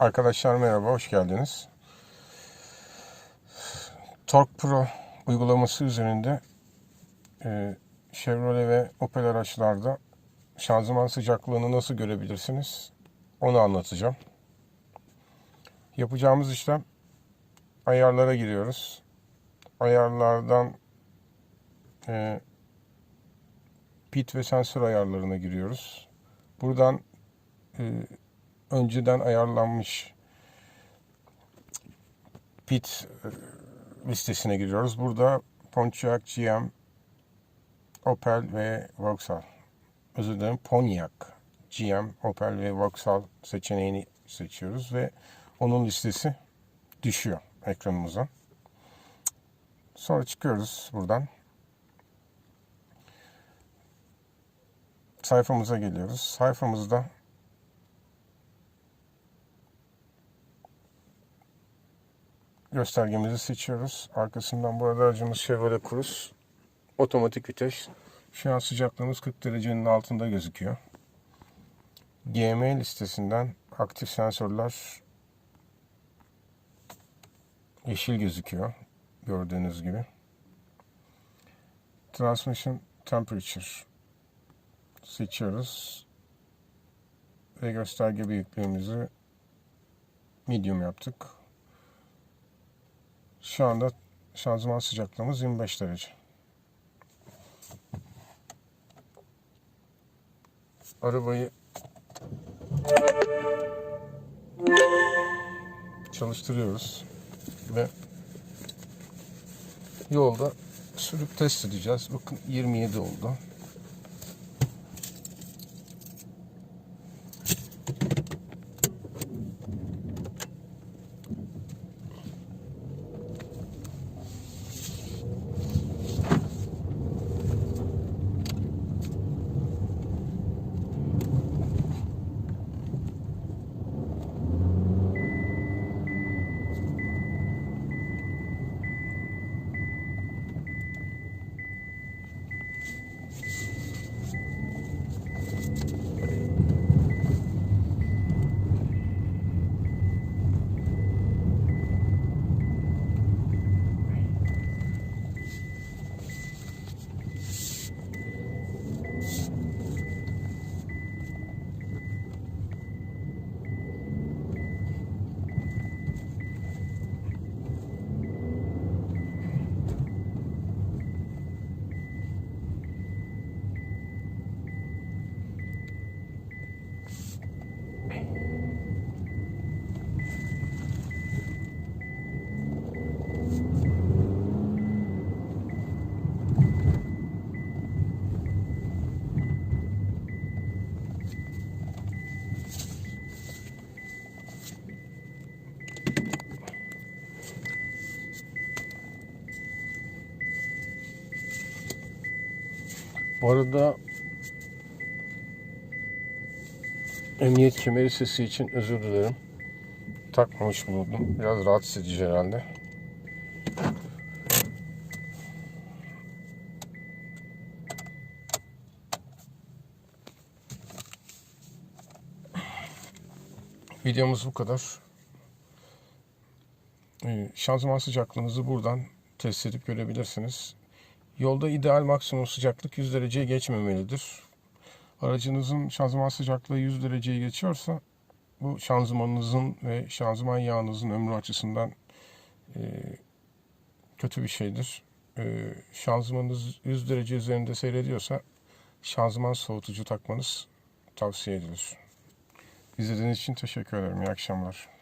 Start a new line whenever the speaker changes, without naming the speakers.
Arkadaşlar merhaba, hoş geldiniz. Torque Pro uygulaması üzerinde e, Chevrolet ve Opel araçlarda şanzıman sıcaklığını nasıl görebilirsiniz? Onu anlatacağım. Yapacağımız işlem ayarlara giriyoruz. Ayarlardan e, pit ve sensör ayarlarına giriyoruz. Buradan e, önceden ayarlanmış pit e, listesine giriyoruz. Burada Pontiac, GM, Opel ve Vauxhall. Özür dilerim Pontiac, GM, Opel ve Vauxhall seçeneğini seçiyoruz ve onun listesi düşüyor ekranımıza. Sonra çıkıyoruz buradan. Sayfamıza geliyoruz. Sayfamızda göstergemizi seçiyoruz. Arkasından burada aracımız Chevrolet Cruze. Otomatik vites. Şu an sıcaklığımız 40 derecenin altında gözüküyor. GM listesinden aktif sensörler yeşil gözüküyor. Gördüğünüz gibi. Transmission Temperature seçiyoruz. Ve gösterge büyüklüğümüzü medium yaptık. Şu anda şanzıman sıcaklığımız 25 derece. Arabayı çalıştırıyoruz ve yolda sürüp test edeceğiz. Bakın 27 oldu. Bu arada emniyet kemeri sesi için özür dilerim. Takmamış bulundum. Biraz rahatsız edici herhalde. Videomuz bu kadar. Ee, Şanzıman sıcaklığınızı buradan test edip görebilirsiniz. Yolda ideal maksimum sıcaklık 100 dereceyi geçmemelidir. Aracınızın şanzıman sıcaklığı 100 dereceyi geçiyorsa bu şanzımanınızın ve şanzıman yağınızın ömrü açısından e, kötü bir şeydir. E, şanzımanınız 100 derece üzerinde seyrediyorsa şanzıman soğutucu takmanız tavsiye edilir. İzlediğiniz için teşekkür ederim. İyi akşamlar.